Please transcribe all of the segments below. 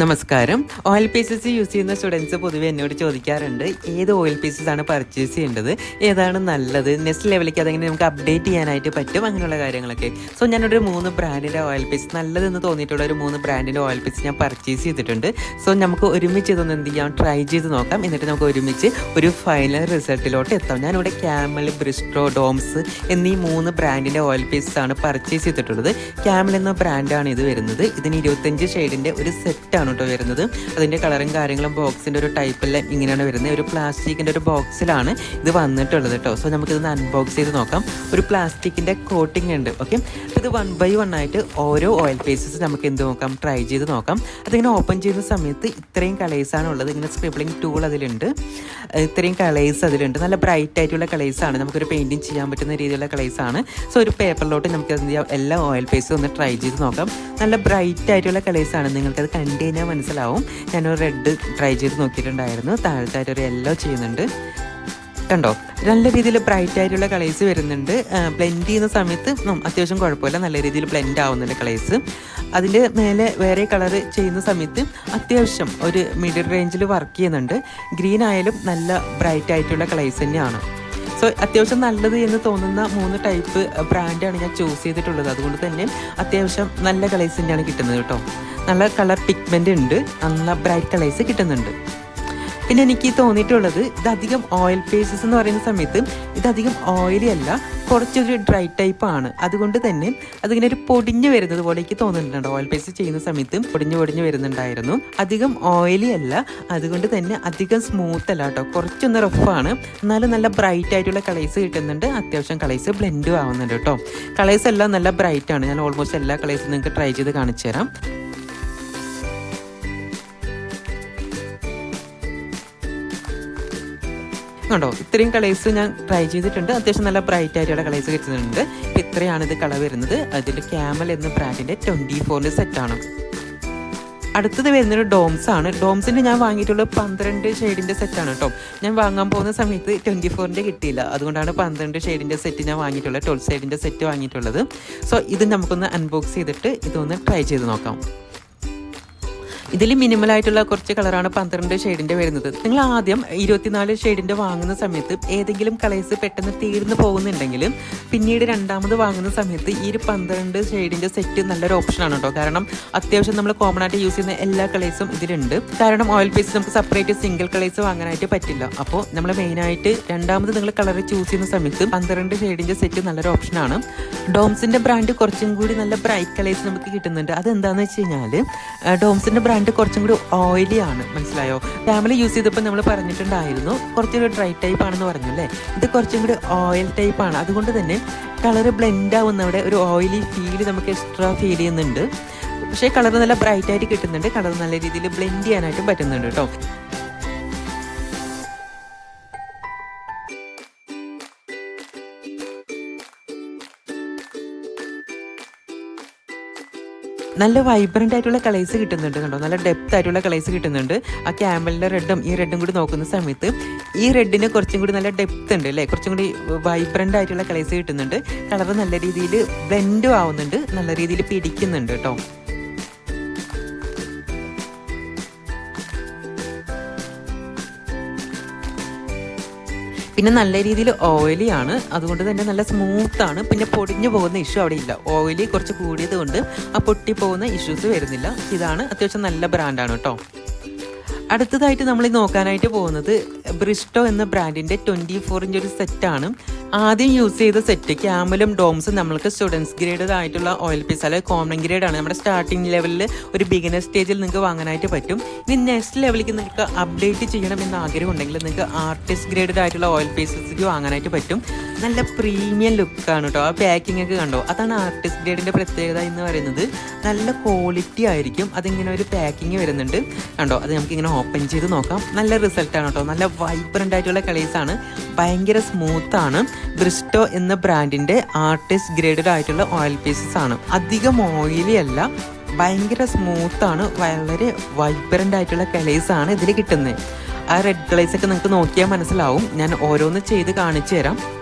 നമസ്കാരം. Oil pieces use ചെയ്യുന്ന students പൊതുവെ എന്നോട് ചോദിക്കാറുണ്ട് ഏത് ഓയിൽ പീസസ് ആണ് പർച്ചേസ് ചെയ്യേണ്ടത്? ഏതാണ് നല്ലത്? നെക്സ്റ്റ് ലെവലിലേക്ക് അതെങ്ങനെ നമുക്ക് അപ്ഡേറ്റ് ചെയ്യാനായിട്ട് പറ്റും? അങ്ങനെയുള്ള കാര്യങ്ങളൊക്കെ. സോ ഞാനൊരു മൂന്ന് ബ്രാൻഡിന്റെ ഓയിൽ പീസ് നല്ലതെന്ന് തോന്നിയിട്ടുള്ള ഒരു മൂന്ന് ബ്രാൻഡിന്റെ ഓയിൽ പീസ് ഞാൻ പർച്ചേസ് ചെയ്തിട്ടുണ്ട്. സോ നമുക്ക് ഒരുമിച്ച് ഇതൊന്ന് എന്ത് ചെയ്യാം? ട്രൈ ചെയ്ത് നോക്കാം. എന്നിട്ട് നമുക്ക് ഒരുമിച്ച് ഒരു ഫൈനൽ റിസൾട്ടിലോട്ട് എത്താം. ഞാനിവിടെ ക്യാമൽ ബ്രിസ്ട്രോ ഡോംസ് എന്നീ മൂന്ന് ബ്രാൻഡിന്റെ ഓയിൽ പീസസ് ആണ് പർച്ചേസ് ചെയ്തിട്ടുള്ളത്. ക്യാമൽ എന്ന ബ്രാൻഡാണ് ഇത് വരുന്നത്. ഇതിന് ഇരുപത്തഞ്ച് ഷെയ്ഡിന്റെ ഒരു സെറ്റാണ് കേട്ടോ വരുന്നത്. അതിന്റെ കളറും കാര്യങ്ങളും ബോക്സിന്റെ ഒരു ടൈപ്പെല്ലാം ഇങ്ങനെയാണ് വരുന്നത്. ഒരു പ്ലാസ്റ്റിക്കിന്റെ ഒരു ബോക്സിലാണ് ഇത് വന്നിട്ടുള്ളത് കേട്ടോ. സോ നമുക്കിതൊന്ന് അൺബോക്സ് ചെയ്ത് നോക്കാം. ഒരു പ്ലാസ്റ്റിക്കിന്റെ കോട്ടിംഗ് ഉണ്ട്. ഓക്കെ അപ്പോൾ ഇത് വൺ ബൈ വൺ ആയിട്ട് ഓരോ ഓയിൽ പേസസ് നമുക്ക് എന്ത് നോക്കാം? ട്രൈ ചെയ്ത് നോക്കാം. അതിങ്ങനെ ഓപ്പൺ ചെയ്യുന്ന സമയത്ത് ഇത്രയും കളേഴ്സാണ് ഉള്ളത്. ഇങ്ങനെ സ്ക്രിബിളിംഗ് ടൂൾ അതിലുണ്ട്. ഇത്രയും കളേഴ്സ് അതിലുണ്ട്. നല്ല ബ്രൈറ്റ് ആയിട്ടുള്ള കളേഴ്സാണ് നമുക്കൊരു പെയിന്റിങ് ചെയ്യാൻ പറ്റുന്ന രീതിയിലുള്ള കളേഴ്സാണ് സോ ഒരു പേപ്പറിലോട്ട് നമുക്ക് എല്ലാ ഓയിൽ പേസും ഒന്ന് ട്രൈ ചെയ്ത് നോക്കാം. നല്ല ബ്രൈറ്റ് ആയിട്ടുള്ള കളേഴ്സാണ് നിങ്ങൾക്കത് കണ്ടു കഴിഞ്ഞാൽ മനസ്സിലാവും. ഞാനൊരു റെഡ് ട്രൈ ചെയ്ത് നോക്കിയിട്ടുണ്ടായിരുന്നു. താഴത്തായിട്ട് ഒരു യെല്ലോ ചെയ്യുന്നുണ്ട്. കണ്ടോ? നല്ല രീതിയിൽ ബ്രൈറ്റ് ആയിട്ടുള്ള കളേഴ്സ് വരുന്നുണ്ട്. ബ്ലെൻഡ് ചെയ്യുന്ന സമയത്ത് അത്യാവശ്യം കുഴപ്പമില്ല. നല്ല രീതിയിൽ ബ്ലെൻഡ് ആവുന്നുണ്ട് കളേഴ്സ്. അതിന്റെ മേലെ വേറെ കളർ ചെയ്യുന്ന സമയത്ത് അത്യാവശ്യം ഒരു മിഡിൽ റേഞ്ചിൽ വർക്ക് ചെയ്യുന്നുണ്ട്. ഗ്രീൻ ആയാലും നല്ല ബ്രൈറ്റ് ആയിട്ടുള്ള കളേഴ്സ് തന്നെയാണ്. സോ അത്യാവശ്യം നല്ലത് എന്ന് തോന്നുന്ന മൂന്ന് ടൈപ്പ് ബ്രാൻഡാണ് ഞാൻ ചൂസ് ചെയ്തിട്ടുള്ളത്. അതുകൊണ്ട് തന്നെ അത്യാവശ്യം നല്ല കളേഴ്സ് തന്നെയാണ് കിട്ടുന്നത് കേട്ടോ. നല്ല കളർ പിഗ്മെന്റ് ഉണ്ട്. നല്ല ബ്രൈറ്റ് കളേഴ്സ് കിട്ടുന്നുണ്ട്. പിന്നെ എനിക്ക് തോന്നിയിട്ടുള്ളത് ഇതധികം ഓയിൽ പേസസ് എന്ന് പറയുന്ന സമയത്ത് ഇതധികം ഓയിലി അല്ല കുറച്ചൊരു ഡ്രൈ ടൈപ്പ് ആണ്. അതുകൊണ്ട് തന്നെ അതിങ്ങനെ ഒരു പൊടിഞ്ഞു വരുന്നത് പോലെ എനിക്ക് തോന്നുന്നുണ്ട്. ഓയിൽ പേസ് ചെയ്യുന്ന സമയത്ത് പൊടിഞ്ഞു പൊടിഞ്ഞു വരുന്നുണ്ടായിരുന്നു. അധികം ഓയിലി അല്ല അതുകൊണ്ട് തന്നെ അധികം സ്മൂത്ത് അല്ല കേട്ടോ. കുറച്ചൊന്ന് റഫാണ് എന്നാലും നല്ല ബ്രൈറ്റ് ആയിട്ടുള്ള കളേഴ്സ് കിട്ടുന്നുണ്ട്. അത്യാവശ്യം കളേഴ്സ് ബ്ലെൻഡും ആവുന്നുണ്ട് കേട്ടോ. കളേഴ്സ് എല്ലാം നല്ല ബ്രൈറ്റ് ആണ്. ഞാൻ ഓൾമോസ്റ്റ് എല്ലാ കളേഴ്സും നിങ്ങൾക്ക് ട്രൈ ചെയ്ത് കാണിച്ചു തരാം കണ്ടോ ഇത്രയും കളേഴ്സ് ഞാൻ ട്രൈ ചെയ്തിട്ടുണ്ട്. അത്യാവശ്യം നല്ല ബ്രൈറ്റ് ആയിട്ടുള്ള കളേഴ്സ് കിട്ടുന്നുണ്ട്. ഇപ്പം ഇത്രയാണ് ഇത് കള വരുന്നത്. അതിൽ ക്യാമൽ എന്ന ബ്രാൻഡിന്റെ ട്വന്റി ഫോറിന്റെ സെറ്റാണ് അടുത്തത് വരുന്നത് ഡോംസ് ആണ്. ഡോംസിന്റെ ഞാൻ വാങ്ങിയിട്ടുള്ള പന്ത്രണ്ട് ഷെയ്ഡിന്റെ സെറ്റാണ് കേട്ടോ ഞാൻ വാങ്ങാൻ പോകുന്ന സമയത്ത് ട്വന്റി ഫോറിന്റെ കിട്ടിയില്ല. അതുകൊണ്ടാണ് പന്ത്രണ്ട് ഷെയ്ഡിന്റെ സെറ്റ് ഞാൻ വാങ്ങിയിട്ടുള്ളത് ട്വൽവ് ഷെയ്ഡിന്റെ സെറ്റ് വാങ്ങിയിട്ടുള്ളത്. സോ ഇത് നമുക്കൊന്ന് അൺബോക്സ് ചെയ്തിട്ട് ഇതൊന്ന് ട്രൈ ചെയ്ത് നോക്കാം. ഇതിൽ മിനിമൽ ആയിട്ടുള്ള കുറച്ച് കളറാണ് പന്ത്രണ്ട് ഷെയ്ഡിന്റെ വരുന്നത്. നിങ്ങൾ ആദ്യം ഇരുപത്തിനാല് ഷെയ്ഡിന്റെ വാങ്ങുന്ന സമയത്ത് ഏതെങ്കിലും കളേഴ്സ് പെട്ടെന്ന് തീർന്നു പോകുന്നുണ്ടെങ്കിൽ പിന്നീട് രണ്ടാമത് വാങ്ങുന്ന സമയത്ത് ഈ ഒരു പന്ത്രണ്ട് ഷെയ്ഡിന്റെ സെറ്റ് നല്ലൊരു ഓപ്ഷനാണ് കേട്ടോ കാരണം അത്യാവശ്യം നമ്മൾ കോമൺ ആയിട്ട് യൂസ് ചെയ്യുന്ന എല്ലാ കളേഴ്സും ഇതിലുണ്ട്. കാരണം ഓയിൽ പേസ് നമുക്ക് സെപ്പറേറ്റ് സിംഗിൾ കളേഴ്സ് വാങ്ങാനായിട്ട് പറ്റില്ല. അപ്പോൾ നമ്മൾ മെയിനായിട്ട് രണ്ടാമത് നിങ്ങൾ കളർ ചൂസ് ചെയ്യുന്ന സമയത്ത് പന്ത്രണ്ട് ഷെയ്ഡിന്റെ സെറ്റ് നല്ലൊരു ഓപ്ഷനാണ് ഡോംസിന്റെ ബ്രാൻഡ് കുറച്ചും കൂടി നല്ല ബ്രൈറ്റ് കളേഴ്സ് നമുക്ക് കിട്ടുന്നുണ്ട്. അതെന്താന്ന് വെച്ച് കഴിഞ്ഞാൽ ഡോംസിന്റെ ബ്രാൻഡ് കുറച്ചും കൂടി ഓയിലി ആണ്. മനസ്സിലായോ? ഫാമിലി യൂസ് ചെയ്തപ്പോൾ നമ്മൾ പറഞ്ഞിട്ടുണ്ടായിരുന്നു. കുറച്ചൊരു ഡ്രൈ ടൈപ്പ് ആണെന്ന് പറഞ്ഞു അല്ലേ ഇത് കുറച്ചും കൂടി ഓയിൽ ടൈപ്പ് ആണ്. അതുകൊണ്ട് തന്നെ കളർ ബ്ലെൻഡ് ആവുന്നവിടെ ഒരു ഓയിലി ഫീൽ നമുക്ക് എക്സ്ട്രാ ഫീൽ ചെയ്യുന്നുണ്ട്. പക്ഷേ കളർ നല്ല ബ്രൈറ്റ് ആയിട്ട് കിട്ടുന്നുണ്ട്. കളർ നല്ല രീതിയിൽ ബ്ലെൻഡ് ചെയ്യാനായിട്ടും പറ്റുന്നുണ്ട് കേട്ടോ. നല്ല വൈബ്രന്റ് ആയിട്ടുള്ള കളേഴ്സ് കിട്ടുന്നുണ്ട് കണ്ടോ? നല്ല ഡെപ്ത് ആയിട്ടുള്ള കളേഴ്സ് കിട്ടുന്നുണ്ട്. ആ ക്യാമലിന്റെ റെഡും ഈ റെഡും കൂടി നോക്കുന്ന സമയത്ത് ഈ റെഡിന് കുറച്ചും കൂടി നല്ല ഡെപ്ത് ഉണ്ട് അല്ലേ? കുറച്ചും കൂടി വൈബ്രന്റ് ആയിട്ടുള്ള കളേഴ്സ് കിട്ടുന്നുണ്ട്. കളർ നല്ല രീതിയിൽ ബ്ലെൻഡും ആവുന്നുണ്ട്. നല്ല രീതിയിൽ പിടിക്കുന്നുണ്ട് കേട്ടോ പിന്നെ നല്ല രീതിയിൽ ഓയിലി ആണ് അതുകൊണ്ട് തന്നെ നല്ല സ്മൂത്താണ് പിന്നെ പൊടിഞ്ഞു പോകുന്ന ഇഷ്യൂ അവിടെ ഇല്ല ഓയിലി കുറച്ച് കൂടിയത് കൊണ്ട് ആ പൊട്ടി പോകുന്ന ഇഷ്യൂസ് വരുന്നില്ല. ഇതാണ് അത്യാവശ്യം നല്ല ബ്രാൻഡാണ് കേട്ടോ അടുത്തതായിട്ട് നമ്മൾ നോക്കാനായിട്ട് പോകുന്നത് ബ്രിസ്റ്റോ എന്ന ബ്രാൻഡിന്റെ ട്വന്റി ഫോറിന്റെ ഒരു സെറ്റാണ് ആദ്യം യൂസ് ചെയ്ത സെറ്റ് ക്യാമലും ഡോംസും നമ്മൾക്ക് സ്റ്റുഡൻസ് ഗ്രേഡ് ആയിട്ടുള്ള ഓയിൽ പീസ് അല്ലെങ്കിൽ കോമൺ ഗ്രേഡ് ആണ്. നമ്മുടെ സ്റ്റാർട്ടിംഗ് ലെവലിൽ ഒരു ബിഗിനർ സ്റ്റേജിൽ നിങ്ങൾക്ക് വാങ്ങാനായിട്ട് പറ്റും. ഇനി നെക്സ്റ്റ് ലെവലിലേക്ക് നിങ്ങൾക്ക് അപ്ഡേറ്റ് ചെയ്യണം എന്ന് ആഗ്രഹം ഉണ്ടെങ്കിൽ നിങ്ങൾക്ക് ആർട്ടിസ്റ്റ് ഗ്രേഡ് ആയിട്ടുള്ള ഓയിൽ പീസസ് വാങ്ങാനായിട്ട് പറ്റും. നല്ല പ്രീമിയം ലുക്കാണ് കേട്ടോ ആ പാക്കിംഗ് ഒക്കെ കണ്ടോ? അതാണ് ആർട്ടിസ്റ്റ് ഗ്രേഡിന്റെ പ്രത്യേകത എന്ന് പറയുന്നത്. നല്ല ക്വാളിറ്റി ആയിരിക്കും. അതിങ്ങനെ ഒരു പാക്കിങ് വരുന്നുണ്ട്. കണ്ടോ? അത് നമുക്കിങ്ങനെ ഓപ്പൺ ചെയ്ത് നോക്കാം. നല്ല റിസൾട്ടാണ് കേട്ടോ നല്ല വൈബ്രന്റ് ആയിട്ടുള്ള കളേഴ്സാണ് ഭയങ്കര സ്മൂത്താണ് ബ്രിസ്റ്റോ എന്ന ബ്രാൻഡിന്റെ ആർട്ടിസ്റ്റ് ഗ്രേഡഡ് ആയിട്ടുള്ള ഓയിൽ പീസസ് ആണ്. അധികം ഓയിലി അല്ല ഭയങ്കര സ്മൂത്ത് ആണ് വളരെ വൈബ്രന്റ് ആയിട്ടുള്ള കളേഴ്സ് ആണ് ഇതിൽ കിട്ടുന്നത്. ആ റെഡ് കളേഴ്സ് ഒക്കെ നിങ്ങൾക്ക് നോക്കിയാൽ മനസ്സിലാവും. ഞാൻ ഓരോന്ന് ചെയ്ത് കാണിച്ചു തരാം.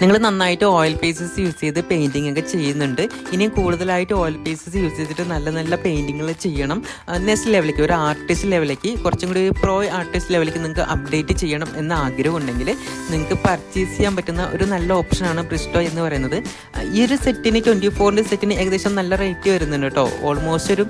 നിങ്ങൾ നന്നായിട്ട് ഓയിൽ പേസസ് യൂസ് ചെയ്ത് പെയിന്റിംഗ് ഒക്കെ ചെയ്യുന്നുണ്ട്. ഇനിയും കൂടുതലായിട്ട് ഓയിൽ പേസസ് യൂസ് ചെയ്തിട്ട് നല്ല നല്ല പെയിന്റിങ്ങുകൾ ചെയ്യണം. നെക്സ്റ്റ് ലെവലിലേക്ക് ഒരു ആർട്ടിസ്റ്റ് ലെവലിലേക്ക് കുറച്ചും കൂടി പ്രോ ആർട്ടിസ്റ്റ് ലെവലിലേക്ക് നിങ്ങൾക്ക് അപ്ഡേറ്റ് ചെയ്യണം എന്ന ആഗ്രഹം ഉണ്ടെങ്കിൽ നിങ്ങൾക്ക് പർച്ചേസ് ചെയ്യാൻ പറ്റുന്ന ഒരു നല്ല ഓപ്ഷനാണ് ബ്രിസ്റ്റോ എന്ന് പറയുന്നത്. ഈ ഒരു സെറ്റിന് ട്വന്റി ഫോറിന്റെ സെറ്റിന് ഏകദേശം നല്ല റേറ്റ് വരുന്നുണ്ട് കേട്ടോ. ഓൾമോസ്റ്റ് ഒരു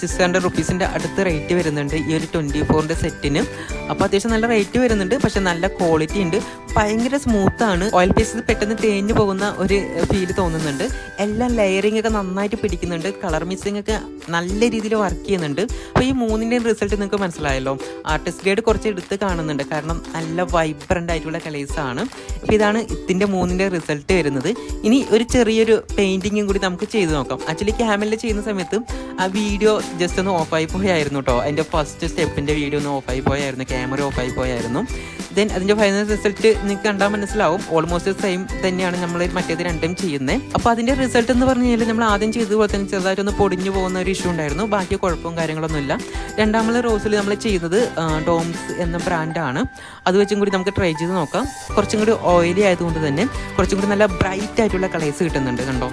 സിക്സ് ഹൺഡ്രഡ് റുപ്പീസിന്റെ അടുത്ത് റേറ്റ് വരുന്നുണ്ട് ഈ ഒരു ട്വന്റി ഫോറിന്റെ സെറ്റിന് അപ്പോൾ അത്യാവശ്യം നല്ല റേറ്റ് വരുന്നുണ്ട് പക്ഷേ നല്ല ക്വാളിറ്റി ഉണ്ട്. ഭയങ്കര സ്മൂത്താണ് ഓയിൽ പെട്ടെന്ന് തേഞ്ഞു പോകുന്ന ഒരു ഫീൽ തോന്നുന്നുണ്ട്. എല്ലാം ലെയറിംഗ് ഒക്കെ നന്നായിട്ട് പിടിക്കുന്നുണ്ട്. കളർ മിക്സിംഗ് ഒക്കെ നല്ല രീതിയിൽ വർക്ക് ചെയ്യുന്നുണ്ട്. അപ്പോൾ ഈ മൂന്നിന്റെയും റിസൾട്ട് നിങ്ങൾക്ക് മനസ്സിലായല്ലോ. ആർട്ടിസ്റ്റ് ഗ്രേഡ് കുറച്ച് എടുത്ത് കാണുന്നുണ്ട്. കാരണം നല്ല വൈബ്രന്റ് ആയിട്ടുള്ള കളേഴ്സ് ആണ്. അപ്പോൾ ഇതാണ് ഇതിന്റെ മൂന്നിന്റെ റിസൾട്ട് വരുന്നത്. ഇനി ഒരു ചെറിയൊരു പെയിന്റിങ്ങും കൂടി നമുക്ക് ചെയ്ത് നോക്കാം. ആക്ച്വലി ക്യാമറയിൽ ചെയ്യുന്ന സമയത്ത് ആ വീഡിയോ ജസ്റ്റ് ഒന്ന് ഓഫായി പോയായിരുന്നു കേട്ടോ അതിന്റെ ഫസ്റ്റ് സ്റ്റെപ്പിന്റെ വീഡിയോ ഒന്ന് ഓഫായി പോയായിരുന്നു. ക്യാമറ ഓഫായി പോയായിരുന്നു. ദെൻ അതിന്റെ ഫൈനൽ റിസൾട്ട് നിങ്ങൾക്ക് കണ്ടാൽ മനസ്സിലാവും. ഓൾമോസ്റ്റ് സെയിം തന്നെയാണ് നമ്മൾ മറ്റേത് രണ്ടും ചെയ്യുന്നത് അപ്പോൾ അതിന്റെ റിസൾട്ട് എന്ന് പറഞ്ഞു കഴിഞ്ഞാൽ നമ്മൾ ആദ്യം ചെയ്തതുപോലെ തന്നെ ചെറുതായിട്ടൊന്ന് പൊടിഞ്ഞു പോകുന്ന ഒരു ഇഷ്യൂ ഉണ്ടായിരുന്നു. ബാക്കി കുഴപ്പവും കാര്യങ്ങളൊന്നുമില്ല. രണ്ടാമത് റോസിൽ നമ്മൾ ചെയ്യുന്നത് ഡോംസ് എന്ന ബ്രാൻഡാണ് അത് വെച്ചും കൂടി നമുക്ക് ട്രൈ ചെയ്ത് നോക്കാം. കുറച്ചും കൂടി ഓയിലി ആയതുകൊണ്ട് തന്നെ കുറച്ചും കൂടി നല്ല ബ്രൈറ്റ് ആയിട്ടുള്ള കളേഴ്സ് കിട്ടുന്നുണ്ട് കണ്ടോ?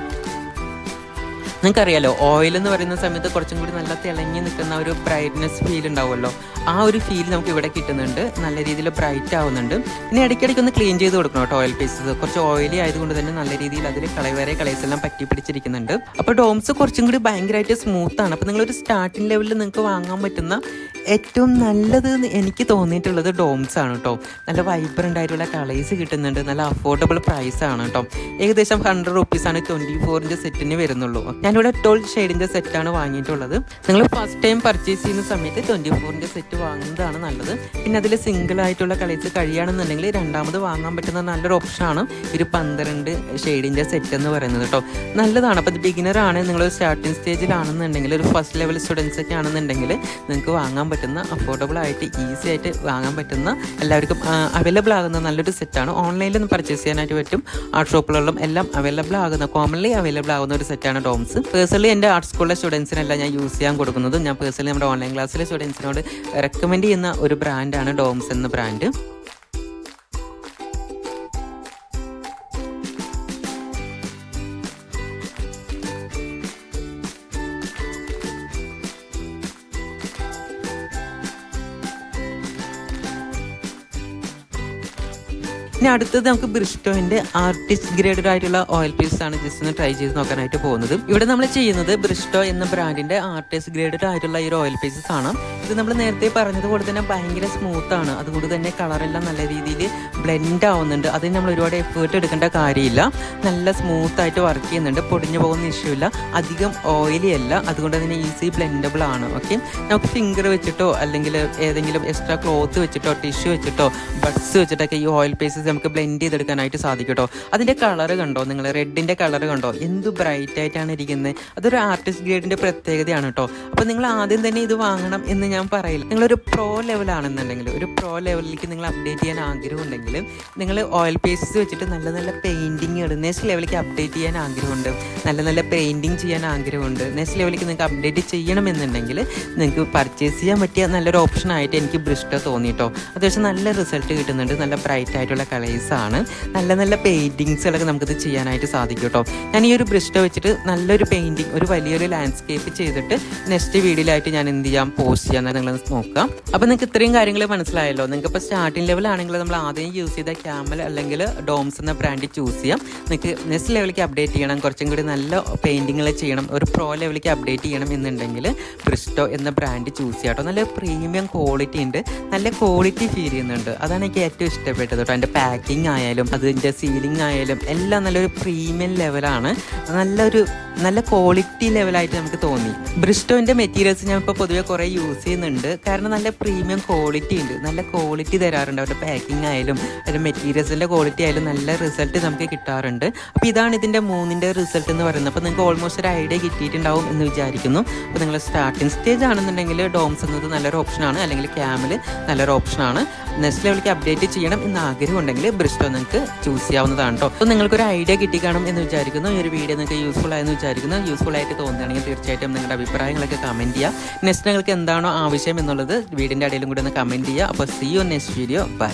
നിങ്ങൾക്കറിയാലോ ഓയിൽ എന്ന് പറയുന്ന സമയത്ത് കുറച്ചും കൂടി നല്ല തിളങ്ങി നിൽക്കുന്ന ഒരു ബ്രൈറ്റ്നെസ് ഫീൽ ഉണ്ടാവുമല്ലോ. ആ ഒരു ഫീൽ നമുക്ക് ഇവിടെ കിട്ടുന്നുണ്ട്. നല്ല രീതിയിൽ ബ്രൈറ്റ് ആവുന്നുണ്ട്. ഇനി ഇടയ്ക്കിടയ്ക്ക് ഒന്ന് ക്ലീൻ ചെയ്ത് കൊടുക്കണം കേട്ടോ ഓയിൽ പേസ്റ്റ് കുറച്ച് ഓയിലി ആയതുകൊണ്ട് തന്നെ നല്ല രീതിയിൽ അതിൽ കളവേറെ കളേഴ്സ് എല്ലാം പറ്റി പിടിച്ചിരിക്കുന്നുണ്ട്. അപ്പോൾ ഡോംസ് കുറച്ചും കൂടി ഭയങ്കരമായിട്ട് സ്മൂത്ത് ആണ്. അപ്പോൾ നിങ്ങളൊരു സ്റ്റാർട്ടിംഗ് ലെവലിൽ നിങ്ങൾക്ക് വാങ്ങാൻ പറ്റുന്ന ഏറ്റവും നല്ലത് എനിക്ക് തോന്നിയിട്ടുള്ളത് ഡോംസ് ആണ് കേട്ടോ. നല്ല വൈബ്രന്റ് ആയിട്ടുള്ള കളേഴ്സ് കിട്ടുന്നുണ്ട്. നല്ല അഫോർഡബിൾ പ്രൈസ് ആണ് കേട്ടോ. ഏകദേശം ഹൺഡ്രഡ് റുപ്പീസ് ആണ് ട്വന്റി ഫോറിന്റെ സെറ്റിന് വരുന്നുള്ളൂ. ഞാനിവിടെ ട്വൽവ് ഷെയ്ഡിന്റെ സെറ്റാണ് വാങ്ങിയിട്ടുള്ളത്. നിങ്ങൾ ഫസ്റ്റ് ടൈം പർച്ചേസ് ചെയ്യുന്ന സമയത്ത് ട്വന്റി ഫോറിന്റെ സെറ്റ് വാങ്ങുന്നതാണ് നല്ലത്. പിന്നെ അതിൽ സിംഗിൾ ആയിട്ടുള്ള കളേഴ്സ് കഴിയുകയാണെന്നുണ്ടെങ്കിൽ രണ്ടാമത് വാങ്ങാൻ പറ്റുന്ന നല്ലൊരു ഓപ്ഷനാണ് ഒരു പന്ത്രണ്ട് ഷെയ്ഡിന്റെ സെറ്റ് എന്ന് പറയുന്നത് കേട്ടോ നല്ലതാണ്. അപ്പോൾ ബിഗിനർ ആണ്. നിങ്ങൾ സ്റ്റാർട്ടിംഗ് സ്റ്റേജിലാണെന്നുണ്ടെങ്കിൽ ഒരു ഫസ്റ്റ് ലെവൽ സ്റ്റുഡൻസ് ഒക്കെ ആണെന്നുണ്ടെങ്കിൽ നിങ്ങൾക്ക് വാങ്ങാൻ പറ്റുന്ന അഫോർഡബിൾ ആയിട്ട് ഈസി ആയിട്ട് വാങ്ങാൻ പറ്റുന്ന എല്ലാവർക്കും അവൈലബിൾ ആകുന്ന നല്ലൊരു സെറ്റാണ് ഓൺലൈനിൽ നിന്ന് പർച്ചേസ് ചെയ്യാനായിട്ട് പറ്റും. ആർട്ട് ഷോപ്പുകളിലും എല്ലാം അവൈലബിൾ ആകുന്ന കോമൺലി അവൈലബിൾ ആകുന്ന ഒരു സെറ്റാണ് ഡോംസ് പേഴ്സണലി എന്റെ ആർട്ട് സ്കൂളിലെ സ്റ്റുഡൻസിനെല്ലാം ഞാൻ യൂസ് ചെയ്യാൻ കൊടുക്കുന്നത് ഞാൻ പേഴ്സണലി നമ്മുടെ ഓൺലൈൻ ക്ലാസ്സിലെ സ്റ്റുഡൻസിനോട് റെക്കമെൻഡ് ചെയ്യുന്ന ഒരു ബ്രാൻഡാണ് ഡോംസ് എന്ന ബ്രാൻഡ് ഇനി അടുത്തത് നമുക്ക് ബ്രിസ്റ്റോയിന്റെ ആർട്ടിസ്റ്റ് ഗ്രേഡഡ് ആയിട്ടുള്ള ഓയിൽ പീസ് ആണ് ജസ്റ്റ് ഒന്ന് ട്രൈ ചെയ്ത് നോക്കാനായിട്ട് പോകുന്നത്. ഇവിടെ നമ്മൾ ചെയ്യുന്നത് ബ്രിസ്റ്റോ എന്ന ബ്രാൻഡിന്റെ ആർട്ടിസ്റ്റ് ഗ്രേഡഡ് ആയിട്ടുള്ള ഈ ഒരു ഓയിൽ പീസസ് ആണ് ഇത് നമ്മൾ നേരത്തെ പറഞ്ഞതുപോലെ തന്നെ ഭയങ്കര സ്മൂത്ത് ആണ്. അതുകൊണ്ട് തന്നെ കളറെല്ലാം നല്ല രീതിയിൽ ബ്ലെൻഡ് ആവുന്നുണ്ട്. അതിന് നമ്മൾ ഒരുപാട് എഫേർട്ട് എടുക്കേണ്ട കാര്യമില്ല. നല്ല സ്മൂത്ത് ആയിട്ട് വർക്ക് ചെയ്യുന്നുണ്ട്. പൊടിഞ്ഞു പോകുന്ന ഇഷ്യൂ ഇല്ല. അധികം ഓയിലി അല്ല. അതുകൊണ്ട് തന്നെ ഈസി ബ്ലെൻഡബിൾ ആണ്. ഓക്കെ നമുക്ക് ഫിംഗർ വെച്ചിട്ടോ അല്ലെങ്കിൽ ഏതെങ്കിലും എക്സ്ട്രാ ക്ലോത്ത് വെച്ചിട്ടോ ടിഷ്യൂ വെച്ചിട്ടോ ബഡ്സ് വെച്ചിട്ടൊക്കെ ഈ ഓയിൽ പേസസ് നമുക്ക് ബ്ലെൻഡ് ചെയ്തെടുക്കാനായിട്ട് സാധിക്കും കേട്ടോ അതിന്റെ കളർ കണ്ടോ നിങ്ങൾ? റെഡിന്റെ കളർ കണ്ടോ? എന്ത് ബ്രൈറ്റ് ആയിട്ടാണ് ഇരിക്കുന്നത് അതൊരു ആർട്ടിസ്റ്റ് ഗ്രേഡിന്റെ പ്രത്യേകതയാണ് കേട്ടോ അപ്പോൾ നിങ്ങൾ ആദ്യം തന്നെ ഇത് വാങ്ങണം എന്ന് ഞാൻ പറയില്ല. നിങ്ങളൊരു പ്രോ ലെവലാണെന്നുണ്ടെങ്കിൽ ഒരു പ്രോ ലെവലിലേക്ക് നിങ്ങൾ അപ്ഡേറ്റ് ചെയ്യാൻ ആഗ്രഹമുണ്ടെങ്കിൽ നിങ്ങൾ ഓയിൽ പേസസ് വെച്ചിട്ട് നല്ല നല്ല പെയിന്റിങ്ങുകൾ നെക്സ്റ്റ് ലെവലിലേക്ക് അപ്ഡേറ്റ് ചെയ്യാൻ ആഗ്രഹമുണ്ട്. നല്ല നല്ല പെയിന്റിങ് ചെയ്യാൻ ആഗ്രഹമുണ്ട്. നെക്സ്റ്റ് ലെവലിലേക്ക് നിങ്ങൾക്ക് അപ്ഡേറ്റ് ചെയ്യണമെന്നുണ്ടെങ്കിൽ നിങ്ങൾക്ക് പർച്ചേസ് ചെയ്യാൻ പറ്റിയ നല്ലൊരു ഓപ്ഷൻ ആയിട്ട് എനിക്ക് ബ്രിസ്റ്റോ തോന്നിയിട്ടോ അത്യാവശ്യം നല്ല റിസൾട്ട് കിട്ടുന്നുണ്ട്. നല്ല ബ്രൈറ്റ് ആയിട്ടുള്ള കളേഴ്സ് ആണ് നല്ല നല്ല പെയിന്റിങ്സുകളൊക്കെ നമുക്കിത് ചെയ്യാനായിട്ട് സാധിക്കും കേട്ടോ ഞാൻ ഈ ഒരു ബ്രഷ് വെച്ചിട്ട് നല്ലൊരു പെയിന്റിങ് ഒരു വലിയൊരു ലാൻഡ്സ്കേപ്പ് ചെയ്തിട്ട് നെക്സ്റ്റ് വീഡിയോയിലായിട്ട് ഞാൻ എന്ത് ചെയ്യാം പോസ്റ്റ് ചെയ്യാൻ നിങ്ങൾ നോക്കാം അപ്പോൾ നിങ്ങൾക്ക് ഇത്രയും കാര്യങ്ങൾ മനസ്സിലായല്ലോ. നിങ്ങൾക്ക് ഇപ്പോൾ ലെവൽ ആണെങ്കിൽ നമ്മൾ ആദ്യം യൂസ് ചെയ്ത ക്യാമൽ അല്ലെങ്കിൽ ഡോംസ് എന്ന ബ്രാൻഡ് ചൂസ് ചെയ്യാം. നിങ്ങൾക്ക് നെക്സ്റ്റ് ലെവലിലേക്ക് അപ്ഡേറ്റ് ചെയ്യണം. കുറച്ചും കൂടി നല്ല പെയിന്റിങ്ങൾ ചെയ്യണം. ഒരു പ്രോ ലെവലിലേക്ക് അപ്ഡേറ്റ് ചെയ്യണം എന്നുണ്ടെങ്കിൽ ബ്രിസ്റ്റോ എന്ന ബ്രാൻഡ് ചൂസ് ചെയ്യാം കേട്ടോ നല്ല പ്രീമിയം ക്വാളിറ്റി ഉണ്ട്. നല്ല ക്വാളിറ്റി ഫീൽ ചെയ്യുന്നുണ്ട്. അതാണ് എനിക്ക് ഏറ്റവും ഇഷ്ടപ്പെട്ടത് കേട്ടോ എന്റെ പാക്കിംഗ് ആയാലും അതിന്റെ സീലിംഗ് ആയാലും എല്ലാം നല്ലൊരു പ്രീമിയം ലെവലാണ് നല്ലൊരു നല്ല ക്വാളിറ്റി ലെവലായിട്ട് നമുക്ക് തോന്നി. ബ്രിസ്റ്റോന്റെ മെറ്റീരിയൽസ് ഞാൻ ഇപ്പോൾ പൊതുവേ കുറേ യൂസ് ചെയ്യുന്നുണ്ട്. കാരണം നല്ല പ്രീമിയം ക്വാളിറ്റി ഉണ്ട്. നല്ല ക്വാളിറ്റി തരാറുണ്ട്. അവരുടെ പാക്കിംഗ് ആയാലും അതിന്റെ മെറ്റീരിയൽസിന്റെ ക്വാളിറ്റി ആയാലും നല്ല റിസൾട്ട് നമുക്ക് കിട്ടാറുണ്ട്. അപ്പോൾ ഇതാണ് ഇതിന്റെ മൂന്നിന്റെ റിസൾട്ട് എന്ന് പറയുന്നത്. അപ്പോൾ നിങ്ങൾക്ക് ഓൾമോസ്റ്റ് ഒരു ഐഡിയ കിട്ടിയിട്ടുണ്ടാവും എന്ന് വിചാരിക്കുന്നു. അപ്പോൾ നിങ്ങൾ സ്റ്റാർട്ടിംഗ് സ്റ്റേജ് ആണെന്നുണ്ടെങ്കിൽ ഡോംസ് എന്നത് നല്ലൊരു ഓപ്ഷനാണ് അല്ലെങ്കിൽ ക്യാമിൽ നല്ലൊരു ഓപ്ഷനാണ് നെക്സ്റ്റ് ലെവലിലേക്ക് അപ്ഡേറ്റ് ചെയ്യണം എന്ന് ആഗ്രഹമുണ്ടെങ്കിൽ ബ്രിസ്റ്റോ നിങ്ങൾക്ക് ചൂസ് ചെയ്യാവുന്നതാണ് കേട്ടോ അപ്പോൾ നിങ്ങൾക്കൊരു ഐഡിയ കിട്ടിക്കാണും എന്ന് വിചാരിക്കുന്നു. ഈ ഒരു വീഡിയോ നിങ്ങൾക്ക് യൂസ്ഫുൾ ആയെന്ന് വിചാരിക്കുന്നു. യൂസ്ഫുൾ ആയിട്ട് തോന്നുകയാണെങ്കിൽ തീർച്ചയായിട്ടും നിങ്ങളുടെ അഭിപ്രായങ്ങളൊക്കെ കമന്റ് ചെയ്യുക നെക്സ്റ്റ് നിങ്ങൾക്ക് എന്താണോ ആവശ്യം എന്നുള്ളത് വീടിന്റെ അടിയിലും കൂടി ഒന്ന് കമന്റ് ചെയ്യുക അപ്പോൾ see you next video bye